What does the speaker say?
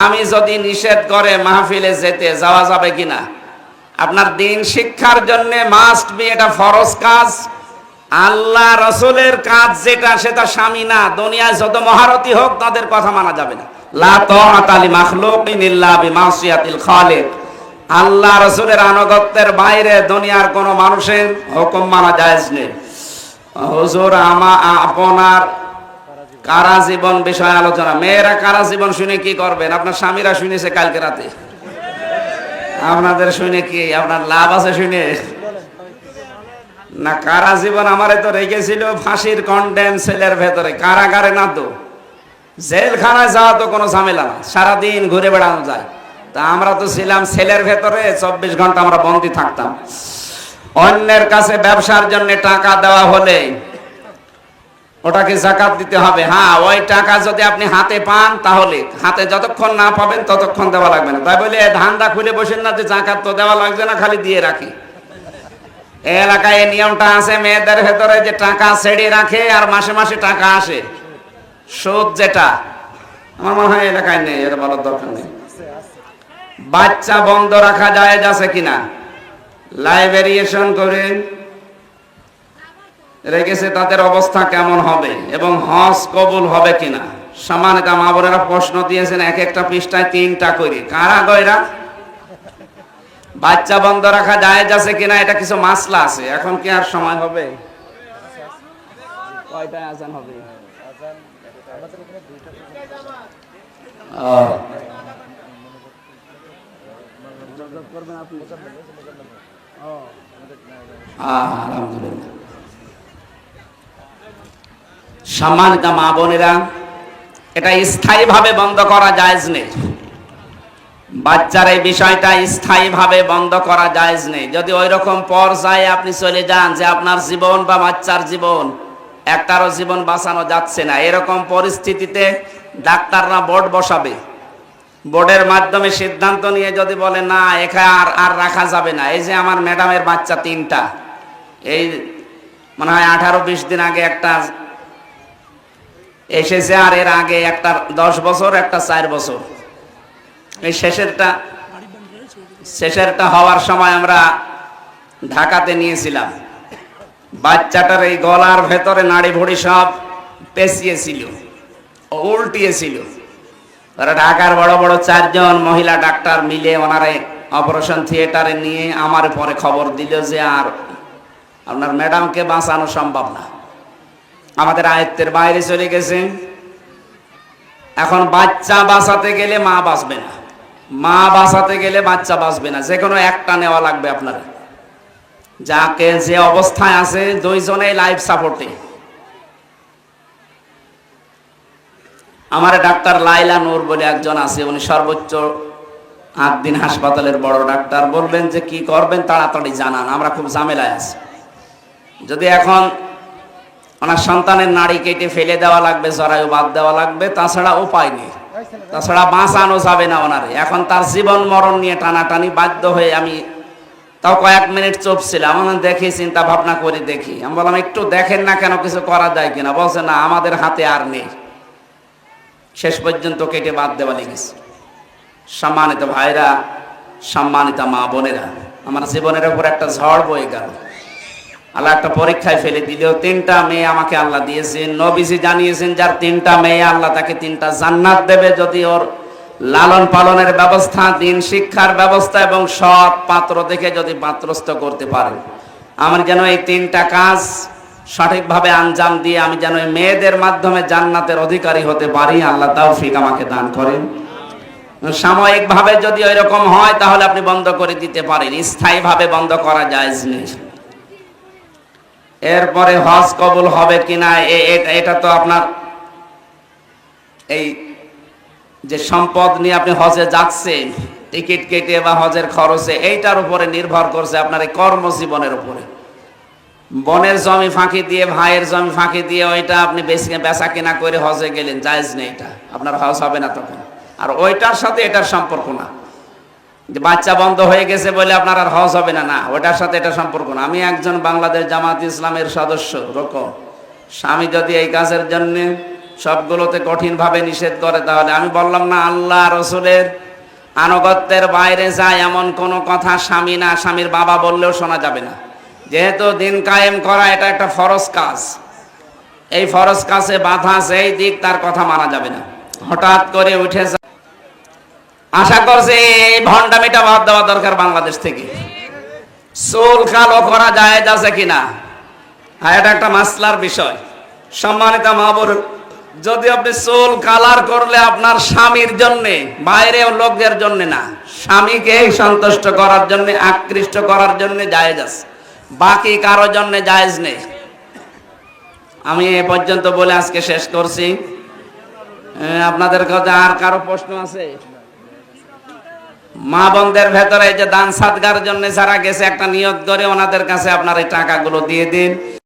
আমি যদি নিষেধ করে মাহফিলে যেতে, যাওয়া যাবে কিনা? আপনার দিন শিক্ষার জন্য মাস্ট বি এটা ফরজ কাজ। আল্লাহ রসুলের কাজ যেটা, সেটা স্বামী না। দুনিয়ায় যত মহারথী হোক, তাদের কথা মানা যাবে না। আল্লাহ রসুলের আনুগত্যের বাইরে দুনিয়ার কোনো মানুষের হুকুম মানা নেই। হুজুর, আমা আপনার কারা জীবন বিষয়ে আলোচনা? মেয়েরা কারা জীবন শুনে কি করবেন? আপনার স্বামীরা শুনেছে কালকে রাতে। আপনাদের শুনে কি? আপনার লাভ আছে শুনে? না, কারা জীবন আমারে তো রেখেছিল ফাঁসির কন্ডেম সেলের ভেতরে। কারাগারে না তো। জেলখানায় যাওয়া তো কোনো ঝামেলা না। সারাদিন ঘুরে বেড়ানো যায়। তা আমরা তো ছিলাম সেলের ভেতরে, চব্বিশ ঘণ্টা আমরা বন্দি থাকতাম। অন্যের কাছে ব্যবসার জন্য টাকা দেওয়া হলে ওটাকে জাকাত দিতে হবে। হ্যাঁ ওই টাকা যদি আপনি হাতে পান, তাহলে হাতে যতক্ষণ না পাবেন ততক্ষণ দেওয়া লাগবে না। তাই বলে ধান্দা খুলে বসেন না যে জাকাত তো দেওয়া লাগবে না, খালি দিয়ে রাখি। এলাকায় নিয়মটা আছে, মেয়েদের ভেতরে যে টাকা ছেড়ে রাখে আর মাসে মাসে টাকা আসে। সুদ যেটা, আমার মনে হয় এলাকায় নেই, এটা বলার দরকার নেই। বাচ্চা বন্ধ রাখা যায় আছে কিনা? লাইব্রেরিয়েশন করে রেখেছে তাদের অবস্থা কেমন হবে এবং হজ কবুল হবে কিনা? সামান্যতা মা বোনেরা, প্রশ্ন দিয়েছেন এক একটা পৃষ্ঠায় তিনটা করে। কারা গয়রা? বাচ্চা বন্ধ রাখা যায় আছে কিনা? এটা কিছু মাসলা আছে। এখন কি আর সময় হবে? হবে? আলহামদুলিল্লাহ। সম্মানিত মা বোনেরা, এটা স্থায়ীভাবে বন্ধ করা জায়েজ নেই। বাচ্চার এই বিষয়টা স্থায়ীভাবে বন্ধ করা জায়েজ নেই। যদি ওই রকম পর্যায়ে আপনি চলে যান যে আপনার জীবন বা বাচ্চার জীবন, একটারও জীবন বাঁচানো যাচ্ছে না। এরকম পরিস্থিতিতে ডাক্তাররা বোর্ড বসাবে। বোর্ডের মাধ্যমে সিদ্ধান্ত নিয়ে যদি বলে, না এখানে আর আর রাখা যাবে না। এই যে আমার ম্যাডামের বাচ্চা তিনটা, এই মনে হয় আঠারো বিশ দিন আগে একটা এসেছে আর এর আগে একটা দশ বছর, একটা চার বছর। এই শেষেরটা শেষেরটা হওয়ার সময় আমরা ঢাকাতে নিয়েছিলাম। বাচ্চাটার এই গলার ভেতরে নাড়ি ভুড়ি সব পেঁচিয়েছিল উল্টিয়েছিল। তারা ঢাকার বড় বড় চারজন মহিলা ডাক্তার মিলে ওনারে অপারেশন থিয়েটারে নিয়ে আমার পরে খবর দিল যে আর আপনার ম্যাডামকে বাঁচানো সম্ভব না। আমাদের আয়ত্তের বাইরে চলে গেছে। এখন বাচ্চা বাঁচাতে গেলে মা বাঁচবে না। মা বাঁচাতে গেলে বাচ্চা বাঁচবে না। যে কোনো একটা নেওয়া লাগবে আপনার। যাকে যে অবস্থায় আছে, দুইজনেই লাইফ সাপোর্টে আমার ডাক্তার লাইলা নূর বলে একজন আছে, উনি সর্বোচ্চ আট দিন হাসপাতালের বড় ডাক্তার। বলবেন যে কি করবেন, তাড়াতাড়ি জানান, আমরা খুব ঝামেলায় আছি। যদি এখন ওনার সন্তানের নাড়ি কেটে ফেলে দেওয়া লাগবে, জরায়ু বাদ দেওয়া লাগবে, তাছাড়া উপায় নেই। তাছাড়া বাঁচানো যাবে না ওনারে। এখন তার জীবন মরণ নিয়ে টানাটানি বাধ্য হয়ে আমি তাও কয়েক মিনিট চুপ ছিলাম আমি দেখি, চিন্তা ভাবনা করে দেখি। আমি বললাম, একটু দেখেন না কেন, কিছু করা যায় কিনা? বলছে, না, আমাদের হাতে আর নেই। শেষ পর্যন্ত কেটে বাদ দেওয়া লেগেছে। সম্মানিত ভাইরা, সম্মানিত মা বোনেরা, আমার জীবনের উপর একটা ঝড় বয়ে গেল। আল্লাহ একটা পরীক্ষায় ফেলে দিলেও তিনটা মেয়ে আমাকে আল্লাহ দিয়েছেন। নবীজি জানিয়েছেন, যার তিনটা মেয়ে আল্লাহ তাকে তিনটা জান্নাত দেবে যদি ওর লালন পালনের ব্যবস্থা, দিন শিক্ষার ব্যবস্থা এবং সৎ পাত্র দেখে যদি পাত্রস্থ করতে পারে। আমার যেন এই তিনটা কাজ সঠিকভাবে আঞ্জাম দিয়ে আমি যেন মেয়েদের মাধ্যমে জান্নাতের অধিকারী হতে পারি, আল্লাহ তৌফিক আমাকে দান করেন। সাময়িকভাবে যদি ওই রকম হয়, তাহলে আপনি বন্ধ করে দিতে পারেন। স্থায়ীভাবে বন্ধ করা যায় নেই এরপরে হজ কবুল হবে কিনা এটা তো আপনার এই যে সম্পদ নিয়ে আপনি হজে যাচ্ছেন, টিকিট কেটে বা হজের খরচে, এইটার উপরে নির্ভর করছে আপনার এই কর্মজীবনের উপরে। বনের জমি ফাঁকি দিয়ে, ভাইয়ের জমি ফাঁকি দিয়ে ওইটা আপনি বেশি বেচা কেনা করে হজে গেলেন, জায়েজ নেই এটা। আপনার হজ হবে না তখন। আর ওইটার সাথে এটার সম্পর্ক না। বাচ্চা বন্ধ হয়ে গেছে বলে আপনার আর হজ হবে না না, ওটার সাথে এটা সম্পর্ক না। আমি একজন বাংলাদেশ জামাত ইসলামের সদস্য, রকম। স্বামী যদি এই কাজের জন্য সবগুলোতে কঠিনভাবে নিষেধ করে, তাহলে আমি বললাম, না, আল্লাহ রসুলের আনুগত্যের বাইরে যায় এমন কোনো কথা স্বামী না, স্বামীর বাবা বললেও শোনা যাবে না। যেহেতু দিন কায়েম করা এটা একটা ফরজ কাজ। এই ফরজ কাজে বাধা সেই দিক, তার কথা মানা যাবে না। হঠাৎ করে উঠে আশা করছি এই ভণ্ডামিটা বাদ দেওয়া দরকার বাংলাদেশ থেকে। চুল কালো করা যায় আছে কিনা? হ্যাঁ এটা একটা মাসলার বিষয়। সম্মানিত মাহবুর যদি আপনি চুল কালার করলে আপনার স্বামীর জন্য বাইরে লোকদের জন্য না, স্বামীকে সন্তুষ্ট করার জন্য, আকৃষ্ট করার জন্য জায়েজ আছে। বাকি কারও জন্য জায়েজ নেই। আমি এ পর্যন্ত বলে আজকে শেষ করছি। আপনাদের কাছে আর কারও প্রশ্ন আছে? মা বোনদের ভেতরে যে দান সাদগার জন্য যারা গেছে, একটা নিয়ত করে ওনাদের কাছে আপনার এই টাকাগুলো দিয়ে দিন।